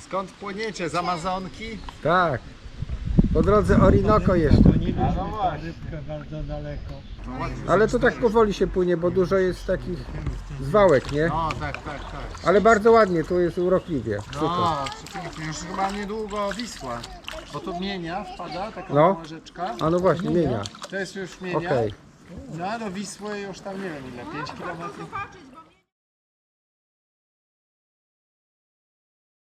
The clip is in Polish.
Skąd płyniecie? Z Amazonki? Tak. Po drodze Orinoco jeszcze. A no właśnie. bardzo daleko. No, ale to tak powoli się płynie, bo dużo jest takich zwałek, nie? No tak, tak, tak. Ale bardzo ładnie, tu jest urokliwie. No, Super. No, przepięknie. Już chyba niedługo Wisła. Bo tu Mienia wpada, taka No. mała rzeczka. A no właśnie, mienia. To jest już Mienia. Okej. No a do Wisły już tam nie wiem ile, 5 km.